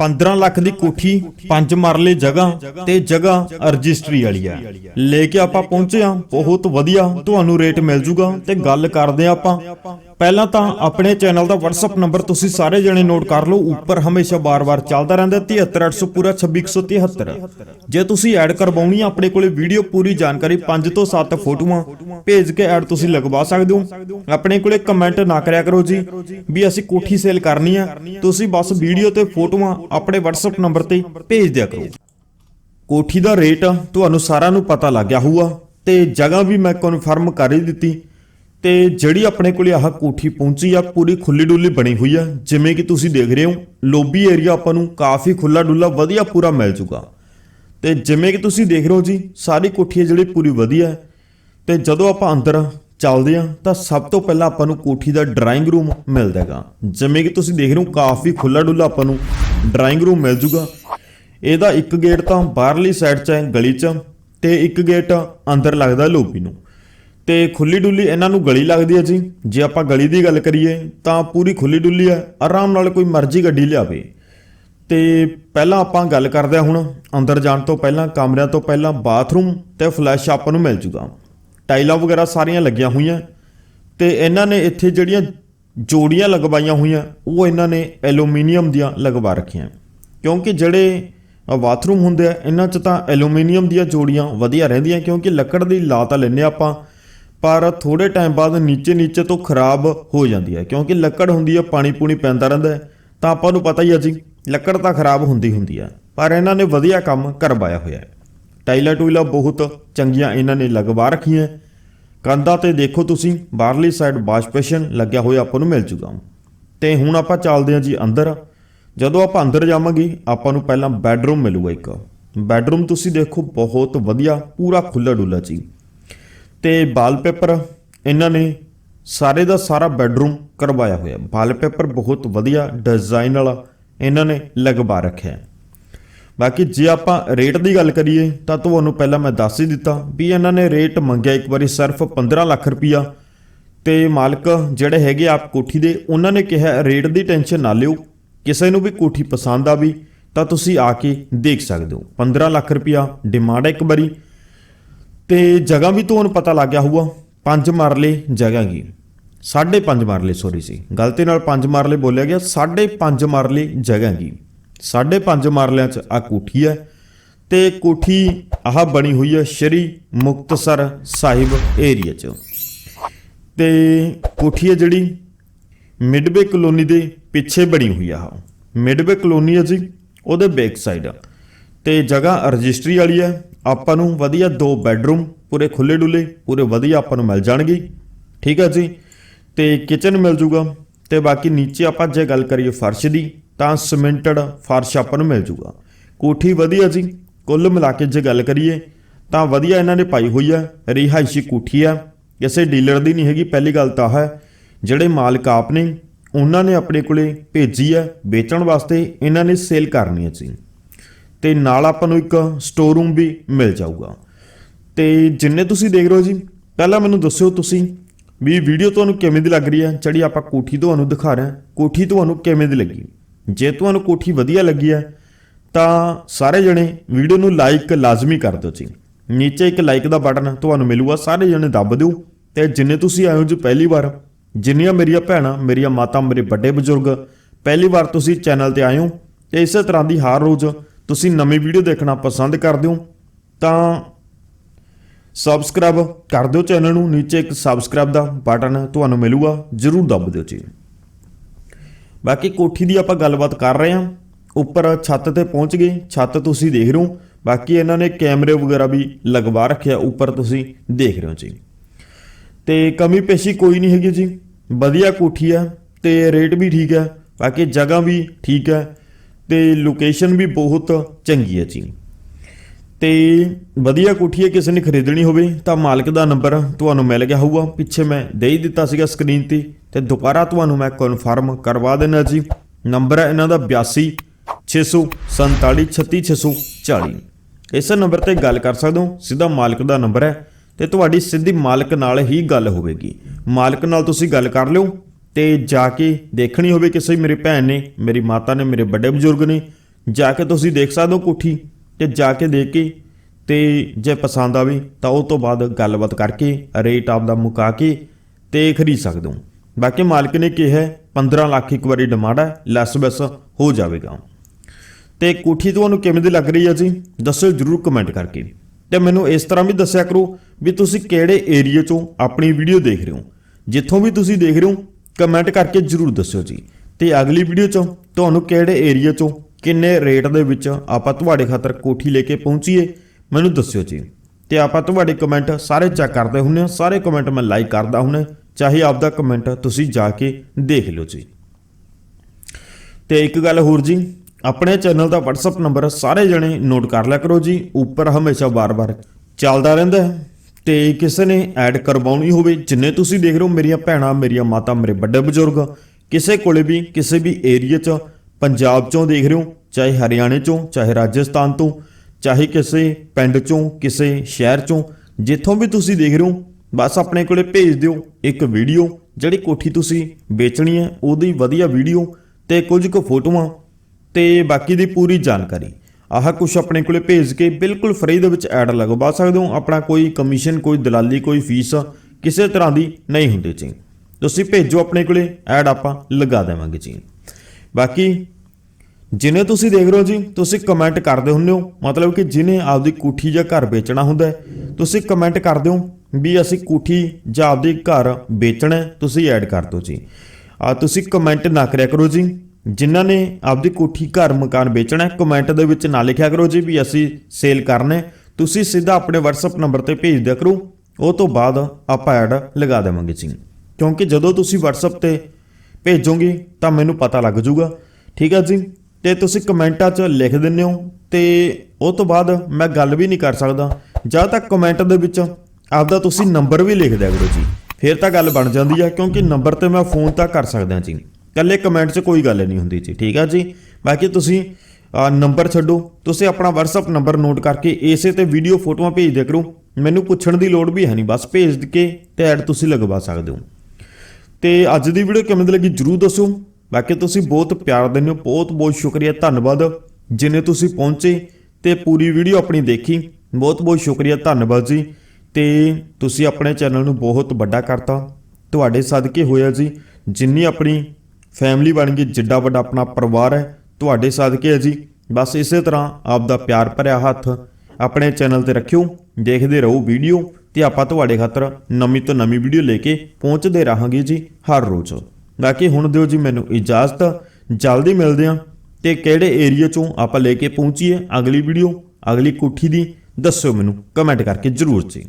15 ਲੱਖ ਦੀ ਕੋਠੀ, ਪੰਜ ਮਰਲੇ ਜਗ੍ਹਾ ਤੇ ਜਗ੍ਹਾ ਰਜਿਸਟਰੀ ਵਾਲੀ ਆ। ਲੈ ਕੇ ਆਪਾਂ ਪਹੁੰਚੇ ਆ ਬਹੁਤ ਵਧੀਆ। ਤੁਹਾਨੂੰ ਰੇਟ ਮਿਲ ਜੂਗਾ ਤੇ ਗੱਲ ਕਰਦੇ ਆ ਆਪਾਂ। ਪਹਿਲਾਂ ਤਾਂ ਆਪਣੇ ਚੈਨਲ ਦਾ WhatsApp ਨੰਬਰ ਤੁਸੀਂ ਸਾਰੇ ਜਣੇ ਨੋਟ ਕਰ ਲਓ, ਉੱਪਰ ਹਮੇਸ਼ਾ ਬਾਰ-ਬਾਰ ਚੱਲਦਾ ਰਹਿੰਦਾ 73800 ਪੂਰਾ 26173 ਜੇ ਤੁਸੀਂ ਐਡ ਕਰਵਾਉਣੀ ਆ, ਆਪਣੇ ਕੋਲੇ ਵੀਡੀਓ ਪੂਰੀ ਜਾਣਕਾਰੀ 5 ਤੋਂ 7 ਫੋਟੋਆਂ ਭੇਜ ਕੇ ਐਡ ਤੁਸੀਂ ਲਗਵਾ ਸਕਦੇ ਹੋ। ਆਪਣੇ ਕੋਲੇ ਕਮੈਂਟ ਨਾ ਕਰਿਆ ਕਰੋ ਜੀ, ਵੀ ਅਸੀਂ ਕੋਠੀ ਸੇਲ ਕਰਨੀ ਆ, ਤੁਸੀਂ ਬਸ ਵੀਡੀਓ ਤੇ ਫੋਟੋਆਂ ਆਪਣੇ WhatsApp ਨੰਬਰ ਤੇ ਭੇਜ ਦਿਆ ਕਰੋ। ਕੋਠੀ ਦਾ ਰੇਟ ਤੁਹਾਨੂੰ ਸਾਰਿਆਂ ਨੂੰ ਪਤਾ ਲੱਗ ਗਿਆ ਹੋਊਗਾ, ਤੇ ਜਗ੍ਹਾ ਵੀ ਮੈਂ ਕਨਫਰਮ ਕਰ ਹੀ ਦਿੱਤੀ। ਤੇ ਜਿਹੜੀ ਆਪਣੇ ਕੋਲੇ ਆਹ ਕੋਠੀ ਪਹੁੰਚੀ ਆ, ਪੂਰੀ ਖੁੱਲੀ ਡੁੱਲੀ ਬਣੀ ਹੋਈ ਆ। ਜਿਵੇਂ ਕਿ ਤੁਸੀਂ ਦੇਖ ਰਹੇ ਹੋ, ਲੋਬੀ ਏਰੀਆ ਆਪਾਂ ਨੂੰ ਕਾਫੀ ਖੁੱਲਾ ਡੁੱਲਾ ਵਧੀਆ ਪੂਰਾ ਮਿਲ ਜੂਗਾ ਤੇ ਜਿਵੇਂ ਕਿ ਤੁਸੀਂ ਦੇਖ ਰਹੇ ਹੋ ਜੀ, ਸਾਰੀ ਕੋਠੀ ਹੈ ਜਿਹੜੀ ਪੂਰੀ ਵਧੀਆ ਹੈ। ਤੇ ਜਦੋਂ ਆਪਾਂ ਅੰਦਰ ਚੱਲਦੇ ਆ ਤਾਂ ਸਭ ਤੋਂ ਪਹਿਲਾਂ ਆਪਾਂ ਨੂੰ ਕੋਠੀ ਦਾ ਡਰਾਇੰਗ ਰੂਮ ਮਿਲਦਾ ਹੈਗਾ। ਜਿਵੇਂ ਕਿ ਤੁਸੀਂ ਦੇਖ ਰਹੇ ਹੋ, ਕਾਫੀ ਖੁੱਲਾ ਡੁੱਲਾ ਆਪਾਂ ਨੂੰ ਡਰਾਇੰਗ ਰੂਮ ਮਿਲ ਜੂਗਾ। ਇਹਦਾ ਇੱਕ ਗੇਟ ਤਾਂ ਬਾਹਰਲੀ ਸਾਈਡ 'ਚ ਹੈ, ਗਲੀ 'ਚ। ਤੇ ਇੱਕ ਗੇਟ ਅੰਦਰ ਲੱਗਦਾ ਲੋਬੀ ਨੂੰ। ਤੇ ਖੁੱਲੀ ਡੁੱਲੀ ਇਹਨਾਂ ਨੂੰ ਗਲੀ ਲੱਗਦੀ ਹੈ ਜੀ। ਜੇ ਆਪਾਂ ਗਲੀ ਦੀ ਗੱਲ ਕਰੀਏ, ਤਾਂ ਪੂਰੀ ਖੁੱਲੀ ਡੁੱਲੀ ਹੈ। ਆਰਾਮ ਨਾਲ ਕੋਈ ਮਰਜ਼ੀ ਗੱਡੀ ਲਿਆਵੇ। ਤੇ ਪਹਿਲਾਂ ਆਪਾਂ ਗੱਲ ਕਰਦੇ ਹਾਂ ਹੁਣ ਅੰਦਰ ਜਾਣ ਤੋਂ ਪਹਿਲਾਂ, ਕਮਰਿਆਂ ਤੋਂ ਪਹਿਲਾਂ ਬਾਥਰੂਮ ਤੇ ਫਲੈਸ਼ ਆਪਾਂ ਨੂੰ ਮਿਲ ਜੂਗਾ। ਟਾਈਲਾਂ ਵਗੈਰਾ ਸਾਰੀਆਂ ਲੱਗੀਆਂ ਹੋਈਆਂ। ਤੇ ਇਹਨਾਂ ਨੇ ਇੱਥੇ ਜਿਹੜੀਆਂ ਜੋੜੀਆਂ ਲਗਵਾਈਆਂ ਹੋਈਆਂ, ਉਹ ਇਹਨਾਂ ਨੇ ਐਲੂਮੀਨੀਅਮ ਦੀਆਂ ਲਗਵਾ ਰੱਖੀਆਂ। ਕਿਉਂਕਿ ਜਿਹੜੇ ਬਾਥਰੂਮ ਹੁੰਦੇ ਆ, ਇਹਨਾਂ 'ਚ ਤਾਂ ਐਲੂਮੀਨੀਅਮ ਦੀਆਂ ਜੋੜੀਆਂ ਵਧੀਆ ਰਹਿੰਦੀਆਂ, ਕਿਉਂਕਿ ਲੱਕੜ ਦੀ ਲਾ ਤਾਂ ਲੈਂਦੇ ਆਪਾਂ। ਪਰ ਥੋੜੇ ਟਾਈਮ ਬਾਅਦ ਨੀਚੇ ਨੀਚੇ ਤੋਂ ਖਰਾਬ ਹੋ ਜਾਂਦੀ ਹੈ ਕਿਉਂਕਿ ਲੱਕੜ ਹੁੰਦੀ ਹੈ ਪਾਣੀ ਪੂਣੀ ਪੈਂਦਾ ਰਹਿੰਦਾ ਹੈ, ਤਾਂ ਆਪਾਂ ਨੂੰ ਪਤਾ ਹੀ ਹੈ ਜੀ ਲੱਕੜ ਤਾਂ ਖਰਾਬ ਹੁੰਦੀ ਹੁੰਦੀ ਹੈ ਪਰ ਇਹਨਾਂ ਨੇ ਵਧੀਆ ਕੰਮ ਕਰਵਾਇਆ ਹੋਇਆ ਹੈ। ਟਾਈਲਾਂ ਟੂਈਲਾਂ ਬਹੁਤ ਚੰਗੀਆਂ ਇਹਨਾਂ ਨੇ ਲਗਵਾ ਰੱਖੀਆਂ ਕੰਧਾਂ ਤੇ ਦੇਖੋ ਤੁਸੀਂ ਬਾਹਰਲੀ ਸਾਈਡ ਵਾਸ਼ਪੇਸ਼ਨ ਲੱਗਿਆ ਹੋਇਆ ਆਪਾਂ ਨੂੰ ਮਿਲ ਚੁੱਕਾ ਤੇ ਹੁਣ ਆਪਾਂ ਚੱਲਦੇ ਹਾਂ ਜੀ ਅੰਦਰ। ਜਦੋਂ ਆਪਾਂ ਅੰਦਰ ਜਾਵਾਂਗੇ ਆਪਾਂ ਨੂੰ ਪਹਿਲਾਂ ਬੈੱਡਰੂਮ ਮਿਲੂਗਾ ਇੱਕ। ਬੈੱਡਰੂਮ ਤੁਸੀਂ ਦੇਖੋ ਬਹੁਤ ਵਧੀਆ ਪੂਰਾ ਖੁੱਲਾ ਡੁੱਲਾ ਜੀ। ਤੇ ਵਾਲਪੇਪਰ ਇਹਨਾਂ ਨੇ ਸਾਰੇ ਦਾ ਸਾਰਾ ਬੈੱਡਰੂਮ ਕਰਵਾਇਆ ਹੋਇਆ। ਵਾਲਪੇਪਰ ਬਹੁਤ ਵਧੀਆ ਡਿਜ਼ਾਈਨ ਵਾਲਾ ਇਹਨਾਂ ਨੇ ਲਗਵਾ ਰੱਖਿਆ। ਬਾਕੀ ਜੇ ਆਪਾਂ ਰੇਟ ਦੀ ਗੱਲ ਕਰੀਏ ਤਾਂ ਤੁਹਾਨੂੰ ਪਹਿਲਾਂ ਮੈਂ ਦੱਸ ਹੀ ਦਿੱਤਾ ਵੀ ਇਹਨਾਂ ਨੇ ਰੇਟ ਮੰਗਿਆ ਇੱਕ ਵਾਰੀ ਸਿਰਫ 15 ਲੱਖ ਰੁਪਈਆ। ਤੇ ਮਾਲਕ ਜਿਹੜੇ ਹੈਗੇ ਆਪ ਕੋਠੀ ਦੇ, ਉਹਨਾਂ ਨੇ ਕਿਹਾ ਰੇਟ ਦੀ ਟੈਨਸ਼ਨ ਨਾ ਲਿਓ। ਕਿਸੇ ਨੂੰ ਵੀ ਕੋਠੀ ਪਸੰਦ ਆਵੀ ਤਾਂ ਤੁਸੀਂ ਆ ਕੇ ਦੇਖ ਸਕਦੇ ਹੋ। 15 ਲੱਖ ਰੁਪਈਆ ਡਿਮਾਂਡ ਹੈ ਇੱਕ ਵਾਰੀ। ਤੇ ਜਗ੍ਹਾ ਵੀ ਤੁਹਾਨੂੰ ਪਤਾ ਲੱਗ ਗਿਆ ਹੋਊਗਾ। ਪੰਜ ਮਰਲੇ ਜਗ੍ਹਾ ਗੀ ਸਾਢੇ ਪੰਜ ਮਰਲੇ ਸੋਰੀ ਸੀ। ਗਲਤੀ ਨਾਲ ਪੰਜ ਮਰਲੇ ਬੋਲਿਆ ਗਿਆ, ਸਾਢੇ ਪੰਜ ਮਰਲੇ ਜਗ੍ਹਾ ਗੀ ਸਾਢੇ ਪੰਜ ਮਰਲਿਆਂ 'ਚ ਆ ਕੋਠੀ ਹੈ ਤੇ ਕੋਠੀ ਆਹ ਬਣੀ ਹੋਈ ਹੈ ਸ਼੍ਰੀ ਮੁਕਤਸਰ ਸਾਹਿਬ ਏਰੀਆ 'ਚ। ਤੇ ਕੋਠੀ ਹੈ ਜਿਹੜੀ ਮਿਡਵੇ ਕਲੋਨੀ ਦੇ ਪਿੱਛੇ ਬਣੀ ਹੋਈ ਆ ਮਿਡਵੇ ਕਲੋਨੀ ਹੈ ਜੀ, ਉਹਦੇ ਬੈਕ ਸਾਈਡ ਤੇ ਜਗ੍ਹਾ ਰਜਿਸਟਰੀ ਵਾਲੀ ਹੈ ਆਪਾਂ ਨੂੰ ਵਧੀਆ ਦੋ ਬੈੱਡਰੂਮ ਪੂਰੇ ਖੁੱਲੇ ਡੁੱਲੇ ਪੂਰੇ ਵਧੀਆ ਆਪਾਂ ਨੂੰ ਮਿਲ ਜਾਣਗੇ। ਠੀਕ ਹੈ ਜੀ? ਤੇ ਕਿਚਨ ਮਿਲ ਜੂਗਾ ਤੇ ਬਾਕੀ ਨੀਚੇ ਆਪਾਂ ਜੇ ਗੱਲ ਕਰੀਏ ਫਰਸ਼ ਦੀ, ਤਾਂ ਸਿਮੈਂਟਡ ਫਰਸ਼ ਆਪਾਂ ਨੂੰ ਮਿਲ ਜੂਗਾ। ਕੋਠੀ ਵਧੀਆ ਜੀ, ਕੁੱਲ ਮਿਲਾ ਕੇ ਜੇ ਗੱਲ ਕਰੀਏ, ਤਾਂ ਵਧੀਆ ਇਹਨਾਂ ਨੇ ਪਾਈ ਹੋਈ ਆ, ਰਿਹਾਇਸ਼ੀ ਕੋਠੀ ਆ। ਕਿਸੇ ਡੀਲਰ ਦੀ ਨਹੀਂ ਹੈਗੀ, ਪਹਿਲੀ ਗੱਲ ਤਾਂ ਹੈ, ਜਿਹੜੇ ਮਾਲਕ ਆਪ ਨੇ, ਉਹਨਾਂ ਨੇ ਆਪਣੇ ਕੋਲੇ ਭੇਜੀ ਹੈ ਵੇਚਣ ਵਾਸਤੇ ਇਹਨਾਂ ਨੇ ਸੇਲ ਕਰਨੀ ਹੈ ਜੀ। ਤੇ ਨਾਲ ਆਪਾਂ ਨੂੰ ਇੱਕ ਸਟੋਰ ਰੂਮ ਵੀ ਮਿਲ ਜਾਊਗਾ। ਤੇ ਜਿੰਨੇ ਤੁਸੀਂ ਦੇਖ ਰਹੇ ਹੋ ਜੀ, ਪਹਿਲਾਂ ਮੈਨੂੰ ਦੱਸਿਓ ਤੁਸੀਂ ਵੀ ਵੀਡੀਓ ਤੁਹਾਨੂੰ ਕਿਵੇਂ ਦੀ ਲੱਗ ਰਹੀ ਹੈ? ਜਿਹੜੀ ਆਪਾਂ ਕੋਠੀ ਤੁਹਾਨੂੰ ਦਿਖਾ ਰਹੇ ਹਾਂ, ਕੋਠੀ ਤੁਹਾਨੂੰ ਕਿਵੇਂ ਦੀ ਲੱਗੀ? ਜੇ ਤੁਹਾਨੂੰ ਕੋਠੀ ਵਧੀਆ ਲੱਗੀ ਹੈ, ਤਾਂ ਸਾਰੇ ਜਣੇ ਵੀਡੀਓ ਨੂੰ ਲਾਈਕ ਲਾਜ਼ਮੀ ਕਰ ਦਿਓ ਜੀ। ਨੀਚੇ ਇੱਕ ਲਾਈਕ ਦਾ ਬਟਨ ਤੁਹਾਨੂੰ ਮਿਲੂਗਾ, ਸਾਰੇ ਜਣੇ ਦੱਬ ਦਿਓ। ਤੇ ਜਿੰਨੇ ਤੁਸੀਂ ਆਏ ਹੋ ਜੀ ਪਹਿਲੀ ਵਾਰ, ਜਿੰਨੀਆਂ ਮੇਰੀਆਂ ਭੈਣਾਂ, ਮੇਰੀਆਂ ਮਾਤਾ, ਮੇਰੇ ਵੱਡੇ ਬਜ਼ੁਰਗ, ਪਹਿਲੀ ਵਾਰ ਤੁਸੀਂ ਚੈਨਲ ਤੇ ਆਏ ਹੋ, ਤੇ ਇਸੇ ਤਰ੍ਹਾਂ ਦੀ ਹਰ ਰੋਜ਼ ਤੁਸੀਂ ਨਵੀਂ ਵੀਡੀਓ ਦੇਖਣਾ ਪਸੰਦ ਕਰਦੇ ਹੋ, ਤਾਂ ਸਬਸਕ੍ਰਾਈਬ ਕਰ ਦਿਓ ਚੈਨਲ ਨੂੰ, ਨੀਚੇ ਇੱਕ ਸਬਸਕ੍ਰਾਈਬ ਦਾ ਬਟਨ ਤੁਹਾਨੂੰ ਮਿਲੂਗਾ, ਜਰੂਰ ਦੱਬ ਦਿਓ ਜੀ। ਬਾਕੀ ਕੋਠੀ ਦੀ ਆਪਾਂ ਗੱਲਬਾਤ ਕਰ ਰਹੇ ਹਾਂ, ਉੱਪਰ ਛੱਤ ਤੇ ਪਹੁੰਚ ਗਏ, ਛੱਤ ਤੁਸੀਂ ਦੇਖ ਰਹੇ ਹੋ, ਬਾਕੀ ਇਹਨਾਂ ਨੇ ਕੈਮਰੇ ਵਗੈਰਾ ਵੀ ਲਗਵਾ ਰੱਖਿਆ, ਉੱਪਰ ਤੁਸੀਂ ਦੇਖ ਰਹੇ ਹੋ ਜੀ। ਤੇ ਕਮੀ ਪੇਸ਼ੀ ਕੋਈ ਨਹੀਂ ਹੈਗੀ ਜੀ, ਵਧੀਆ ਕੋਠੀ ਹੈ, ਤੇ ਰੇਟ ਵੀ ਠੀਕ ਹੈ, ਬਾਕੀ ਜਗ੍ਹਾ ਵੀ ਠੀਕ ਹੈ ਤੇ ਲੋਕੇਸ਼ਨ ਵੀ ਬਹੁਤ ਚੰਗੀ ਹੈ ਜੀ। ਤੇ ਵਧੀਆ ਕੋਠੀ ਹੈ, ਕਿਸੇ ਨੇ ਖਰੀਦਣੀ ਹੋਵੇ ਤਾਂ ਮਾਲਕ ਦਾ ਨੰਬਰ ਤੁਹਾਨੂੰ ਮਿਲ ਗਿਆ ਹੋਊਗਾ। ਪਿੱਛੇ ਮੈਂ ਦੇ ਹੀ ਦਿੱਤਾ ਸੀਗਾ ਸਕਰੀਨ ਤੇ ਤੇ ਦੁਬਾਰਾ ਤੁਹਾਨੂੰ ਮੈਂ ਕਨਫਰਮ ਕਰਵਾ ਦੇਣਾ ਜੀ। ਨੰਬਰ ਹੈ ਇਹਨਾਂ ਦਾ 82 647 36640 ਇਸ ਨੰਬਰ ਤੇ ਗੱਲ ਕਰ ਸਕਦੇ ਹੋ, ਸਿੱਧਾ ਮਾਲਕ ਦਾ ਨੰਬਰ ਹੈ ਤੇ ਤੁਹਾਡੀ ਸਿੱਧੀ ਮਾਲਕ ਨਾਲ ਹੀ ਗੱਲ ਹੋਵੇਗੀ। ਮਾਲਕ ਨਾਲ ਤੁਸੀਂ ਗੱਲ ਕਰ ਲਿਓ। ਤੇ ਜਾ ਕੇ ਦੇਖਣੀ ਹੋਵੇ ਕਿਸੇ ਮੇਰੀ ਭੈਣ ਨੇ, ਮੇਰੀ ਮਾਤਾ ਨੇ, ਮੇਰੇ ਵੱਡੇ ਬਜ਼ੁਰਗ ਨੇ, ਜਾ ਕੇ ਤੁਸੀਂ ਦੇਖ ਸਕਦੇ ਹੋ ਕੋਠੀ ਤੇ ਜਾ ਕੇ ਦੇਖ ਕੇ ਤੇ ਜੇ ਪਸੰਦ ਆਵੇ ਤਾਂ ਉਹ ਤੋਂ ਬਾਅਦ ਗੱਲਬਾਤ ਕਰਕੇ, ਰੇਟ ਆਪਦਾ ਮੁਕਾ ਕੇ ਤੇ ਖਰੀਦ ਸਕਦੇ ਹੋ। ਬਾਕੀ ਮਾਲਕ ਨੇ ਕਿਹਾ ਹੈ 15 ਲੱਖ ਇੱਕ ਵਾਰੀ ਡਿਮਾਂਡ ਹੈ ਲੈਸ ਬੈਸ ਹੋ ਜਾਵੇਗਾ। ਤੇ ਕੋਠੀ ਤੁਹਾਨੂੰ ਕਿਵੇਂ ਦੀ ਲੱਗ ਰਹੀ ਹੈ ਜੀ? ਦੱਸਿਓ ਜਰੂਰ ਕਮੈਂਟ ਕਰਕੇ। ਤੇ ਮੈਨੂੰ ਇਸ ਤਰ੍ਹਾਂ ਵੀ ਦੱਸਿਆ ਕਰੋ ਵੀ ਤੁਸੀਂ ਕਿਹੜੇ ਏਰੀਆ ਚੋਂ ਆਪਣੀ ਵੀਡੀਓ ਦੇਖ ਰਹੇ ਹੋ। ਜਿੱਥੋਂ ਵੀ ਤੁਸੀਂ ਦੇਖ ਰਹੇ ਹੋ ਕਮੈਂਟ ਕਰਕੇ ਜਰੂਰ ਦੱਸਿਓ ਜੀ। ਤੇ ਅਗਲੀ ਵੀਡੀਓ ਚ ਤੁਹਾਨੂੰ ਕਿਹੜੇ ਏਰੀਆ ਚੋਂ ਕਿੰਨੇ ਰੇਟ ਦੇ ਵਿੱਚ ਆਪਾਂ ਤੁਹਾਡੇ ਖਾਤਰ ਕੋਠੀ ਲੈ ਕੇ ਪਹੁੰਚੀਏ, ਮੈਨੂੰ ਦੱਸਿਓ ਜੀ। ਤੇ ਆਪਾਂ ਤੁਹਾਡੇ ਕਮੈਂਟ ਸਾਰੇ ਚੈੱਕ ਕਰਦੇ ਹੁੰਨੇ ਆ, ਸਾਰੇ ਕਮੈਂਟ ਮੈਂ ਲਾਈਕ ਕਰਦਾ ਹੁੰਨਾ, ਚਾਹੇ ਆਪਦਾ ਕਮੈਂਟ ਤੁਸੀਂ ਜਾ ਕੇ ਦੇਖ ਲਿਓ ਜੀ। ਤੇ ਇੱਕ ਗੱਲ ਹੋਰ ਜੀ, ਆਪਣੇ ਚੈਨਲ ਦਾ WhatsApp ਨੰਬਰ ਸਾਰੇ ਜਣੇ ਨੋਟ ਕਰ ਲਿਆ ਕਰੋ ਜੀ, ਉੱਪਰ ਹਮੇਸ਼ਾ ਬਾਰ-ਬਾਰ ਚੱਲਦਾ ਰਹਿੰਦਾ ਹੈ। ਤੇ ਕਿਸੇ ਨੇ ਐਡ ਕਰਵਾਉਣੀ ਹੋਵੇ, ਜਿੰਨੇ ਤੁਸੀਂ ਦੇਖ ਰਹੇ ਹੋ, ਮੇਰੀਆਂ ਭੈਣਾਂ, ਮੇਰੀਆਂ ਮਾਤਾ, ਮੇਰੇ ਵੱਡੇ ਬਜ਼ੁਰਗ, ਕਿਸੇ ਕੋਲੇ ਵੀ, ਕਿਸੇ ਵੀ ਏਰੀਆ 'ਚ, ਪੰਜਾਬ 'ਚੋਂ ਦੇਖ ਰਹੇ ਹੋ, ਚਾਹੇ ਹਰਿਆਣੇ 'ਚੋਂ, ਚਾਹੇ ਰਾਜਸਥਾਨ ਤੋਂ, ਚਾਹੇ ਕਿਸੇ ਪਿੰਡ 'ਚੋਂ, ਕਿਸੇ ਸ਼ਹਿਰ 'ਚੋਂ, ਜਿੱਥੋਂ ਵੀ ਤੁਸੀਂ ਦੇਖ ਰਹੇ ਹੋ, ਬਸ ਆਪਣੇ ਕੋਲੇ ਭੇਜ ਦਿਓ ਇੱਕ ਵੀਡੀਓ ਜਿਹੜੀ ਕੋਠੀ ਤੁਸੀਂ ਵੇਚਣੀ ਹੈ, ਉਹਦੀ ਵਧੀਆ ਵੀਡੀਓ ਤੇ ਕੁਝ ਕੁ ਫੋਟੋਆਂ ਤੇ ਬਾਕੀ ਦੀ ਪੂਰੀ ਜਾਣਕਾਰੀ। ਆਹ ਕੁਝ ਆਪਣੇ ਕੋਲੇ ਭੇਜ ਕੇ ਬਿਲਕੁਲ ਫ੍ਰੀ ਦੇ ਵਿੱਚ ਐਡ ਲਗਵਾ ਸਕਦੇ ਹੋ। ਆਪਣਾ ਕੋਈ ਕਮਿਸ਼ਨ ਕੋਈ ਦਲਾਲੀ, ਕੋਈ ਫੀਸ ਕਿਸੇ ਤਰ੍ਹਾਂ ਦੀ ਨਹੀਂ ਹੁੰਦੀ ਜੀ। ਤੁਸੀਂ ਭੇਜੋ ਆਪਣੇ ਕੋਲੇ ਐਡ ਆਪਾਂ ਲਗਾ ਦੇਵਾਂਗੇ ਜੀ। ਬਾਕੀ ਜਿਨੇ ਤੁਸੀਂ ਦੇਖ ਰਹੇ ਹੋ ਜੀ, ਤੁਸੀਂ ਕਮੈਂਟ ਕਰਦੇ ਹੁੰਦੇ ਹੋ। ਮਤਲਬ ਕਿ ਜਿਨੇ ਆਪਦੀ ਕੋਠੀ ਜਾਂ ਘਰ ਵੇਚਣਾ ਹੁੰਦਾ ਤੁਸੀਂ ਕਮੈਂਟ ਕਰਦੇ ਹੋ ਵੀ ਅਸੀਂ ਕੋਠੀ ਜਾਂ ਆਪਦੇ ਘਰ ਵੇਚਣਾ ਤੁਸੀਂ ਐਡ ਕਰ ਦਿਓ ਜੀ। ਆ ਤੁਸੀਂ ਕਮੈਂਟ ਨਾ ਕਰਿਆ ਕਰੋ ਜੀ। ਜਿਨ੍ਹਾਂ ਨੇ ਆਪਦੀ ਕੋਠੀ ਘਰ ਮਕਾਨ ਵੇਚਣਾ ਹੈ ਕਮੈਂਟ ਦੇ ਵਿੱਚ ਨਾ ਲਿਖਿਆ ਕਰੋ ਜੀ ਵੀ ਅਸੀਂ ਸੇਲ ਕਰਨਾ ਤੁਸੀਂ ਸਿੱਧਾ ਆਪਣੇ WhatsApp ਨੰਬਰ ਤੇ ਭੇਜ ਦਿਆ ਕਰੋ। ਉਹ ਤੋਂ ਬਾਅਦ ਆਪਾਂ ਐਡ ਲਗਾ ਦੇਵਾਂਗੇ ਜੀ। ਕਿਉਂਕਿ ਜਦੋਂ ਤੁਸੀਂ WhatsApp ਤੇ ਭੇਜੋਗੇ ਤਾਂ ਮੈਨੂੰ ਪਤਾ ਲੱਗ ਜਾਊਗਾ। ਠੀਕ ਹੈ ਜੀ? ਤੇ ਤੁਸੀਂ ਕਮੈਂਟਾਂ 'ਚ ਲਿਖ ਦਿੰਦੇ ਹੋ ਤੇ ਉਹ ਤੋਂ ਬਾਅਦ ਮੈਂ ਗੱਲ ਵੀ ਨਹੀਂ ਕਰ ਸਕਦਾ। ਜਦ ਤੱਕ ਕਮੈਂਟ ਦੇ ਵਿੱਚ ਆਪਦਾ ਤੁਸੀਂ ਨੰਬਰ ਵੀ ਲਿਖ ਦਿਆ ਕਰੋ ਜੀ। ਫਿਰ ਤਾਂ ਗੱਲ ਬਣ ਜਾਂਦੀ ਹੈ, ਕਿਉਂਕਿ ਨੰਬਰ ਤੇ ਮੈਂ ਫੋਨ ਤਾਂ ਕਰ ਸਕਦਾ ਜੀ। ਕੱਲੇ ਕਮੈਂਟ 'ਚ ਕੋਈ ਗੱਲ ਨਹੀਂ ਹੁੰਦੀ ਜੀ, ਠੀਕ ਹੈ ਜੀ? ਬਾਕੀ ਤੁਸੀਂ ਨੰਬਰ ਛੱਡੋ, ਤੁਸੀਂ ਆਪਣਾ WhatsApp ਨੰਬਰ ਨੋਟ ਕਰਕੇ ਇਸੇ ਤੇ ਵੀਡੀਓ ਫੋਟੋਆਂ ਭੇਜ ਦਿਆ ਕਰੋ। ਮੈਨੂੰ ਪੁੱਛਣ ਦੀ ਲੋੜ ਵੀ ਹੈ ਨਹੀਂ, ਬਸ ਭੇਜ ਕੇ ਤੇ ਐਡ ਤੁਸੀਂ ਲਗਵਾ ਸਕਦੇ ਹੋ। ਤੇ ਅੱਜ ਦੀ ਵੀਡੀਓ ਕਿਵੇਂ ਦੀ ਲੱਗੀ ਜਰੂਰ ਦੱਸੋ। ਬਾਕੀ ਤੁਸੀਂ ਬਹੁਤ ਪਿਆਰ ਦਿੰਦੇ ਹੋ, ਬਹੁਤ ਬਹੁਤ ਸ਼ੁਕਰੀਆ, ਧੰਨਵਾਦ। ਜਿਨੇ ਤੁਸੀਂ ਪਹੁੰਚੇ ਤੇ ਪੂਰੀ ਵੀਡੀਓ ਆਪਣੀ ਦੇਖੀ, ਬਹੁਤ ਬਹੁਤ ਸ਼ੁਕਰੀਆ, ਧੰਨਵਾਦ ਜੀ। ਤੇ ਤੁਸੀਂ ਆਪਣੇ ਚੈਨਲ ਨੂੰ ਬਹੁਤ ਵੱਡਾ ਕਰਤਾ। ਤੁਹਾਡੇ ਸਦਕੇ ਹੋਇਆ ਜੀ, ਜਿੰਨੀ ਆਪਣੀ ਫੈਮਿਲੀ ਬਣ ਗਈ ਜਿੱਡਾ ਵੱਡਾ ਆਪਣਾ ਪਰਿਵਾਰ ਹੈ, ਤੁਹਾਡੇ ਸਦਕੇ ਹੈ ਜੀ। ਬਸ ਇਸੇ ਤਰ੍ਹਾਂ ਆਪ ਦਾ ਪਿਆਰ ਭਰਿਆ ਹੱਥ ਆਪਣੇ ਚੈਨਲ ਤੇ ਰੱਖਿਓ, ਦੇਖਦੇ ਰਹੋ ਵੀਡੀਓ ਤੇ ਆਪਾਂ ਤੁਹਾਡੇ ਖਾਤਰ ਨਵੀਂ ਤੋਂ ਨਵੀਂ ਵੀਡੀਓ ਲੈ ਕੇ ਪਹੁੰਚਦੇ ਰਹਾਂਗੇ ਜੀ ਹਰ ਰੋਜ਼। ਬਾਕੀ ਹੁਣ ਦਿਓ ਜੀ ਮੈਨੂੰ ਇਜਾਜ਼ਤ। ਜਲਦੀ ਮਿਲਦੇ ਹਾਂ ਤੇ ਕਿਹੜੇ ਏਰੀਆ ਚੋਂ ਆਪਾਂ ਲੈ ਕੇ ਪਹੁੰਚੀਏ ਅਗਲੀ ਵੀਡੀਓ, ਅਗਲੀ ਕੋਠੀ ਦੀ, ਦੱਸਿਓ ਮੈਨੂੰ ਕਮੈਂਟ ਕਰਕੇ ਜਰੂਰ ਜੀ।